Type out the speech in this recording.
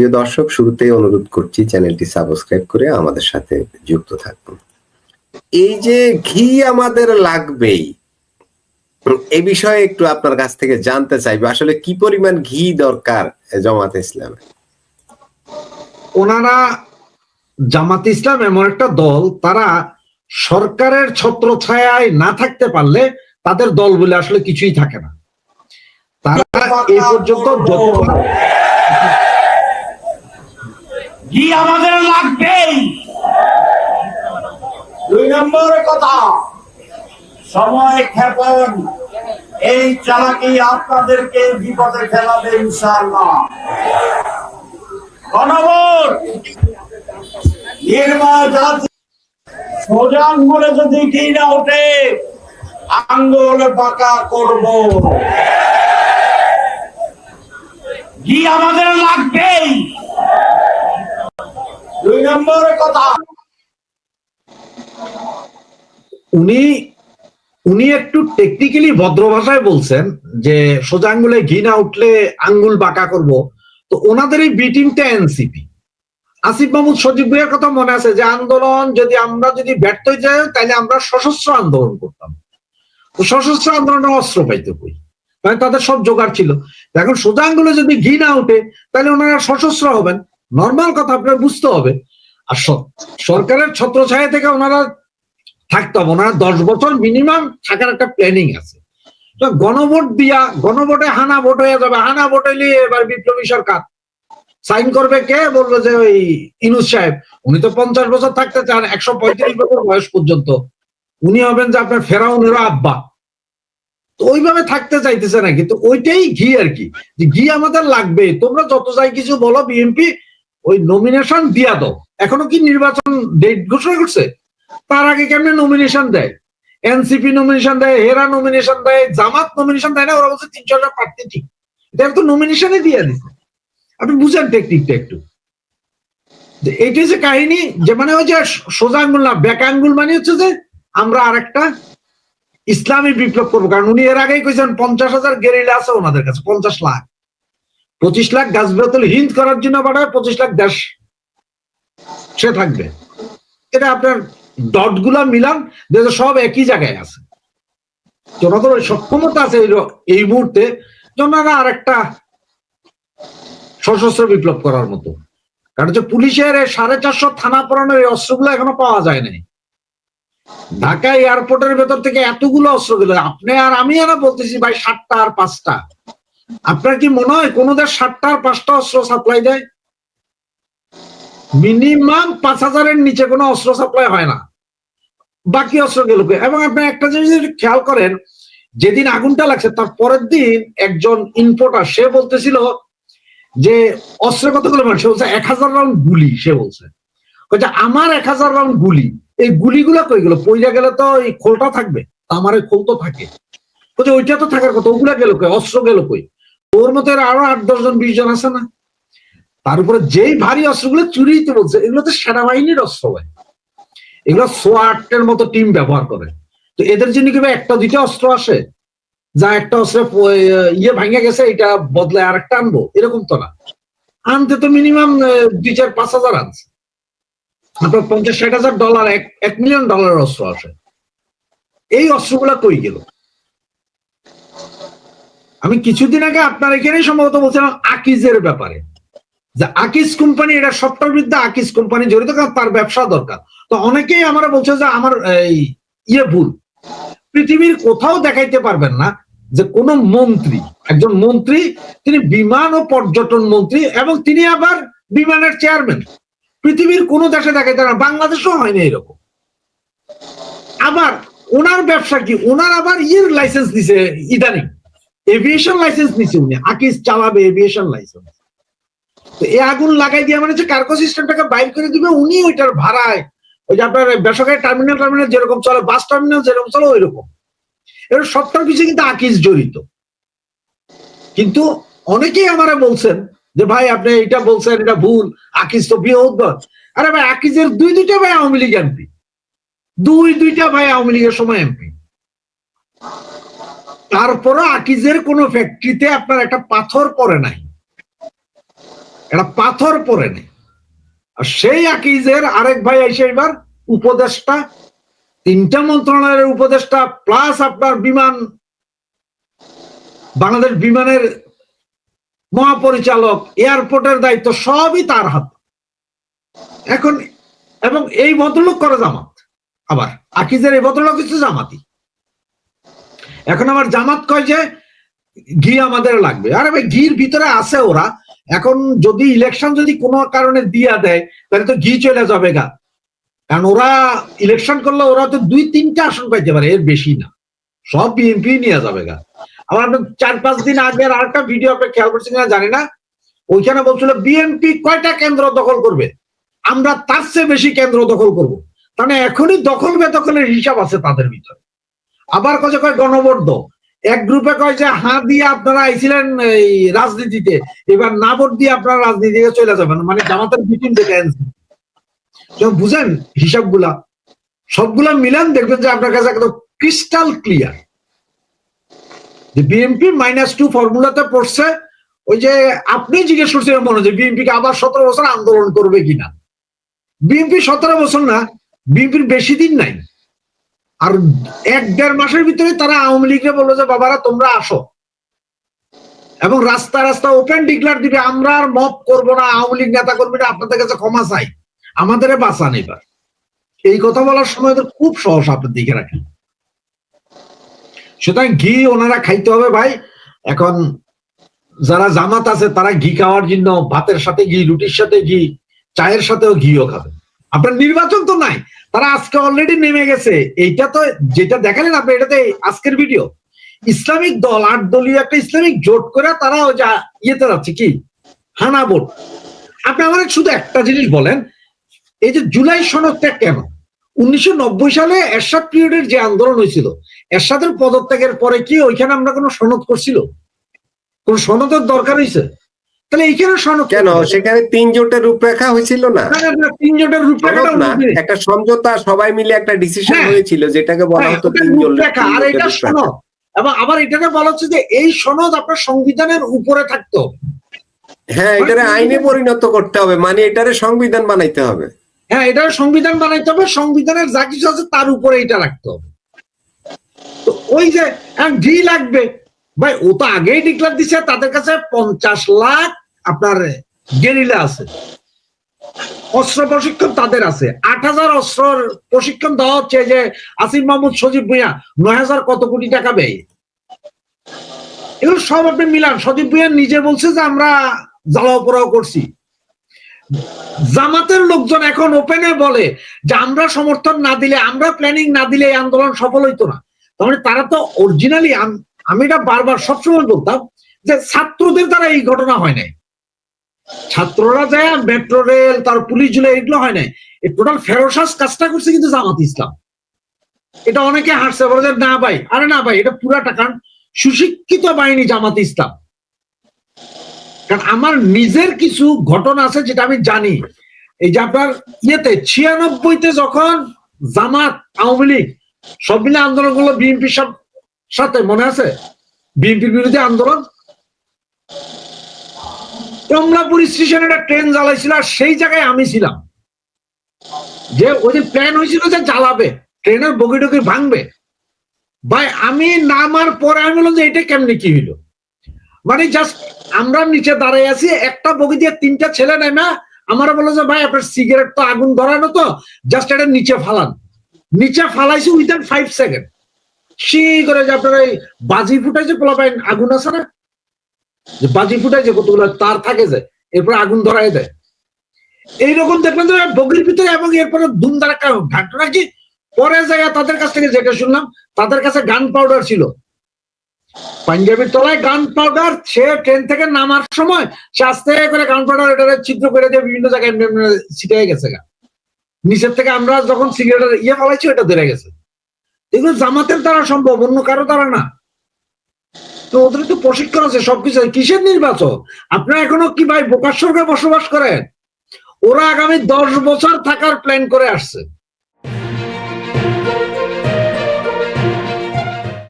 প্রিয় দর্শক শুরুতেই অনুরোধ করছি চ্যানেলটি সাবস্ক্রাইব করে আমাদের সাথে যুক্ত থাকুন। এই যে ঘি আমাদের লাগবেই এই বিষয়ে একটু আপনার কাছ থেকে জানতে চাইব, আসলে কি পরিমাণ ঘি দরকার জামাত ইসলামে? ওনারা জামাত ইসলাম এমন একটা দল, তারা সরকারের ছত্র ছায়ায় না থাকতে পারলে তাদের দল বলে আসলে কিছুই থাকে না। তারা এ পর্যন্ত যতবার ঘি আমাদের লাগবেই দুই নম্বর কথা, সময় ক্ষেপণ এই চালাকি আপনাদেরকে বিপদে ফেলাবে আঙ্গুলে যদি ঘি না ওঠে, আঙ্গুল পাকা করব। ঘি আমাদের লাগবেই নম্বর কথা। উনি উনি একটু টেকনিক্যালি ভদ্র ভাষায় বলছেন যে, সোজা আঙ্গুলে ঘি না উঠলে আঙ্গুল বাঁকা করব। তো ওনাদের এই বিটিংটা এনসিপি আসিফ মাহমুদ সজীব ভুইয়ার কথা মনে আছে যে, আন্দোলন যদি আমরা যদি ব্যর্থ হয়ে যাই, তাহলে আমরা সশস্ত্র আন্দোলন করতাম। তো সশস্ত্র আন্দোলনে অস্ত্র পাইতে কই? মানে তাদের সব জোগাড় ছিল। এখন সোজা আঙ্গুলে যদি ঘি না উঠে, তাহলে ওনারা সশস্ত্র হবেন। নর্মাল কথা আপনার বুঝতে হবে। আর সরকারের ছত্রছায়া থেকে ওনারা থাকতে হবে। ওনারা দশ বছর মিনিমাম থাকার একটা প্ল্যানিং আছে। তো গণভোট দিয়া, গণভোটে হানা ভোট হয়ে যাবে। হানা ভোট হইলে এবার বিপ্লবী সরকার। সাইন করবে কে? বলবে যে ওই ইনুস সাহেব। উনি তো পঞ্চাশ বছর থাকতে চান, একশো পঁয়ত্রিশ বছর বয়স পর্যন্ত। উনি হবেন যে আপনার ফেরাউনের আব্বা। তো ওইভাবে থাকতে চাইতেছে না, কিন্তু ওইটাই ঘি আর কি। ঘি আমাদের লাগবে। তোমরা যত যাই কিছু বলো, বিএনপি ওই নমিনেশন দিয়া দাও। এখনও কি নির্বাচন ডেট ঘোষণা করছে? তার আগে কেমনে নমিনেশন দেয়? এনসিপি নমিনেশন দেয় হেরা নমিনেশন দেয়, জামাত নমিনেশন দেয় না, ওরা বলছে তিনশো হাজার প্রার্থী ঠিক। এটা তো নমিনেশনে দিয়ে দিচ্ছে আপনি বুঝেন টেকনিকটা একটু। এইটাই যে কাহিনী, যে মানে ওই যে সোজা আঙ্গুল না, ব্যাক আঙ্গুল মানে হচ্ছে যে আমরা আর একটা ইসলামী বিপ্লব করব। কারণ উনি এর আগেই কইছেন, পঞ্চাশ হাজার গেরিলা আছে ওনাদের কাছে, পঞ্চাশ লাখ। পঁচিশ লাখ গাছ বেতল হিন্দ করার জন্য বাড়ায় পঁচিশ লাখ দেশ সে থাকবে। এটা আপনার ডটগুলা মিলান দেখো সব একই জায়গায় আছে। জনগণ সক্ষমতা আছে এই মুহূর্তে। জনগণ আর একটা সশস্ত্র বিপ্লব করার মতো। কারণ হচ্ছে পুলিশের সাড়ে চারশো থানা পড়ানোর এই অস্ত্রগুলো এখনও পাওয়া যায় নাই। ঢাকা এয়ারপোর্টের ভেতর থেকে এতগুলো অস্ত্র গেল। আপনি আর আমি আর বলতেছি, ভাই, সাতটা আর পাঁচটা। আপনার কি মনে হয় কোনো দেশ সাতটা আর পাঁচটা অস্ত্র সাপ্লাই দেয়? মিনিমাম পাঁচ হাজারের নিচে কোনো অস্ত্র সাপ্লাই হয় না। বাকি অস্ত্র গেল? এবং আপনি একটা জিনিস খেয়াল করেন, যেদিন আগুনটা লাগছে, তার পরের দিন একজন ইনপোর্টার সে বলতেছিল যে অস্ত্রের কতগুলো সে বলছে, এক হাজার রাউন্ড গুলি, সে বলছে। আমার এক হাজার রাউন্ড গুলি। এই গুলিগুলো কই গেল? পইরা গেলে তো এই খোলটা থাকবে। আমার এই খোল তো থাকে। ওইটা তো থাকার কথা। ওগুলা গেল কই? অস্ত্র গেল কই? ওর মতো আরও আট, দশ জন, বিশ জন আছে না? তার উপরে যেই ভারী অস্ত্রগুলো চুরিতে বলছে, এগুলো তো সেনাবাহিনীর অস্ত্র ভাই। এগুলো সোয়াটের মতো টিম ব্যবহার করে। তো এদের জন্য কি একটা দুইটা অস্ত্র আসে? যা একটা অস্ত্র ইয়ে ভাঙে গেছে, এটা বদলে আর একটা আনব। এরকম তো না। আনতে তো মিনিমাম দুই চার, পাঁচ হাজার আনছে। আপনার পঞ্চাশ, ষাট হাজার ডলার এক এক মিলিয়ন ডলারের অস্ত্র আসে। এই অস্ত্রগুলা কই গেল? আমি কিছুদিন আগে আপনার এখানেই সম্ভবত বলছিলাম, আকিজের ব্যাপারে। যে আকিজ কোম্পানি এটা সফটওয়্যার বিদ্যা আকিজ কোম্পানি জড়িত, কারণ তার ব্যবসা দরকার। তো অনেকেই আমরা বলছে যে আমার এই ইয়ে ভুল। পৃথিবীর কোথাও দেখাইতে পারবেন না যে কোন মন্ত্রী, একজন মন্ত্রী, তিনি বিমান ও পর্যটন মন্ত্রী এবং তিনি আবার বিমানের চেয়ারম্যান পৃথিবীর কোন দেশে দেখাইতে না, বাংলাদেশও হয়নি এরকম। আবার ওনার ব্যবসা কি? ওনার আবার ইয়ের লাইসেন্স দিছে, ইদানিং। এভিয়েশন লাইসেন্স নিছে উনি। আকিজ চালাবে এভিয়েশন লাইসেন্স তো এই আগুন লাগাই দিয়ে মানে হচ্ছে কার্গো সিস্টেমটাকে বাইর করে দিবে, উনি ওইটার ভাড়ায় ওই যে আপনার বেসরকারি টার্মিনাল টার্মিনাল যেরকম চলে, বাস টার্মিনাল যেরকম চলে ওই রকম এর সবটার পিছিয়ে কিন্তু আকিজ জড়িত। কিন্তু অনেকেই আমারা বলছেন যে, ভাই, আপনি এটা বলছেন, এটা ভুল, আকিজ তো বৃহৎ আরে ভাই, আকিজের দুই দুইটা ভাই আওয়ামী লীগ এমপি। দুই দুইটা ভাই আওয়ামী লীগের সময় এমপি। তারপরে আকিজের কোন ফ্যাক্টরিতে আপনার একটা পাথর পড়ে নাই। একটা পাথর পরে নেই। আর সেই আকিজের আরেক ভাই এসে এবার উপদেষ্টা। তিনটা মন্ত্রণালয়ের উপদেষ্টা প্লাস আপনার বিমান, বাংলাদেশ বিমানের মহাপরিচালক, এয়ারপোর্টের দায়িত্ব, সবই তার হাত। এখন, এবং এই ভদ্রলোক করে জামাত। আবার আকিজের এই ভদ্রলোক হচ্ছে জামাতি। এখন আমার জামাত কয় যে, ঘি আমাদের লাগবে। আরে ভাই, ঘির ভিতরে আছে ওরা। এখন যদি ইলেকশন যদি কোনো কারণে দিয়া দেয়, তাহলে তো ঘি চলে যাবে গা। কারণ ওরা ইলেকশন করলে ওরা তো দুই, তিনটা আসন পাইতে পারে, এর বেশি না। সব বিএনপি নিয়ে যাবে গা। আমার চার, পাঁচ দিন আগে আর একটা ভিডিও আপনি খেয়াল করছেন কিনা জানি না, ওইখানে বলছিল বিএনপি কয়টা কেন্দ্র দখল করবে? আমরা তার চেয়ে বেশি কেন্দ্র দখল করব। মানে এখনই দখল বেদখলের হিসাব আছে তাদের ভিতরে। আবার কয়ে কয় গণবদ্ধ এক গ্রুপে কয় যে, হাঁ দিয়ে আপনারা আইছিলেন এই রাজনীতিতে। এবার না ভোট দিয়ে আপনারা রাজনীতিতে চলে যাবেন। মানে জামাতের থেকে যখন বুঝেন হিসাবগুলা? সবগুলা মিলান দেখবেন যে আপনার কাছে একদম ক্রিস্টাল ক্লিয়ার যে বিএনপি মাইনাস টু ফর্মুলাতে পড়ছে, ওই যে আপনি জিজ্ঞেস করছিলেন মনে যে বিএনপি কে আবার সতেরো বছর আন্দোলন করবে কিনা? বিএনপি সতেরো বছর না বিএনপির বেশি দিন নাই। আর এক দেড় মাসের ভিতরে তারা আওয়ামী লীগকে বলল যে, বাবারা, তোমরা আসো। এবং রাস্তা রাস্তা ওপেন ডিক্লার দিবে, আমরা আর মত করব না, আওয়ামী লীগ নেতা কর্মীরা আপনাদের কাছে ক্ষমা চাই। আমাদের বাঁচান এবার। এই কথা বলার সময় তো খুব সহজ আপনার দিকে রাখেন। সুতরাং ঘি ওনারা খাইতে হবে ভাই। এখন যারা জামাত আছে, তারা ঘি খাওয়ার জন্য ভাতের সাথে ঘি, রুটির সাথে ঘি, চায়ের সাথেও ঘিও খাবে আপনার নির্বাচন তো নাই, তারা আজকে অলরেডি নেমে গেছে। এইটা তো যেটা দেখালেন আপনি, এটাতে আজকের ভিডিও ইসলামিক দল, আট দলীয় একটা ইসলামিক জোট করে তারা ওই যা ইয়েতে যাচ্ছে, কি? হানা ভোট। আপনি আমার শুধু একটা জিনিস বলেন, এই যে জুলাই সনদটা কেন? উনিশশো নব্বই সালে এরশাদ পিরিয়ডের যে আন্দোলন হয়েছিল, এরশাদের পদত্যাগের পরে কি ওইখানে আমরা কোনো সনদ করছিল? কোন সনদের দরকার হয়েছে? তাহলে এইখানে সনদ কেন? সেখানে তিন জোটের রূপরেখা হয়েছিল না? তিন জোটের রূপরেখাটা সনদ না একটা সমঝোতা সবাই মিলে একটা ডিসিশন হ্যাঁ। হয়েছিল যেটাকে বলা হ্যাঁ, হতো তিন জোটের আর এটা সনদ এবং আবার এটাকে বলা হচ্ছে যে এই সনদ আপনার সংবিধানের উপরে থাকতে হবে। হ্যাঁ এটারে আইনে পরিণত করতে হবে মানে এটারে সংবিধান বানাইতে হবে। হ্যাঁ এটা সংবিধান বানাইতে হবে সংবিধানের যা কিছু আছে তার উপরে এটা রাখতে হবে। তো ওই যে ডি লাগবে। ভাই ও তো আগেই ডিক্লার দিছে তাদের কাছে পঞ্চাশ লাখ আপনার গেরিলা আছে। অস্ত্র প্রশিক্ষণ তাদের আছে। আট হাজার অস্ত্র প্রশিক্ষণ দেওয়া হচ্ছে যে আসিফ মাহমুদ সজীব ভুঁইয়া, নয় হাজার কত কোটি টাকা ব্যয়? এগুলো সব আপনি মিলান। সজীব ভুঁইয়া নিজে বলছে যে আমরা জ্বালাও পোড়াও করছি। জামাতের লোকজন এখন ওপেনে বলে যে আমরা সমর্থন না দিলে, আমরা প্ল্যানিং না দিলে এই আন্দোলন সফল হইতো না। তাহলে তারা তো অরিজিনালি আমি এটা বারবার সবসময় বলতাম যে ছাত্রদের দ্বারা এই ঘটনা হয় নাই। ছাত্ররা যায় মেট্রো রেল তার পুলিশ জুলে এগুলো হয় নাই। এই টোটাল ফেরোসাস কাজটা করছে কিন্তু জামাত ইসলাম। এটা অনেকে হাসছে, বলে যে, না ভাই। আরে না ভাই, এটা পুরাটা, কারণ সুশিক্ষিত বাহিনী জামাত ইসলাম। কারণ আমার নিজের কিছু ঘটনা আছে, যেটা আমি জানি। এই যে আপনার ইয়েতে, ছিয়ানব্বইতে যখন জামাত, আওয়ামী লীগ, সব মিলে আন্দোলন করল, বিএনপির সাথে, মনে আছে? বিএনপির বিরুদ্ধে আন্দোলন? কমলাপুর স্টেশনে একটা ট্রেন জ্বালাইছিল আর সেই জায়গায় আমি ছিলাম। যে ওই যে প্ল্যান হয়েছিল যে জ্বালাবে ট্রেনের বগি টগি ভাঙবে। ভাই, আমি নামার পরে আমি বললাম যে এটা কেমনি কি হইল? মানে জাস্ট আমরা নিচে দাঁড়াই আছি, একটা বগি দিয়ে তিনটা ছেলে নেয় না আমরা বলল যে ভাই, আপনার সিগারেট তো আগুন ধরানো তো জাস্ট এটা নিচে ফালান। নিচে ফালাইছি উইদিন ফাইভ সেকেন্ড সেই করে যে আপনার ওই বাজি ফুটাইছে, পোলাপাইন আগুন আছে না? যে বাজি ফুটাই যে কতগুলো তার থাকে যে, এরপরে আগুন ধরাই দেয়। এইরকম দেখবেন যে বগির ভিতরে এবং এরপরে ধুম ধারাক্কা ঘটনা কি পরে যায় তাদের কাছ থেকে যেটা শুনলাম, তাদের কাছে গান পাউডার ছিল। পাঞ্জাবির তলায় গান পাউডার সে ট্রেন থেকে নামার সময় সে আস্তে করে গান পাউডার এটা ছিদ্র করে দিয়ে বিভিন্ন জায়গায় এমনি এমনি ছিটে গেছে গা। নিচের থেকে আমরা যখন সিগারেটের ইয়ে ফেলাইছি ওটা ধরে গেছে। এগুলো জামাতের দ্বারা সম্ভব, অন্য কারও দ্বারা না। তো ওদের তো প্রশিক্ষণ আছে, সবকিছু কিসের নির্বাচন? আপনারা এখনও কি ভাই বোকার বসবাস করেন? ওরা আগামী দশ বছর থাকার প্ল্যান করে আসছে।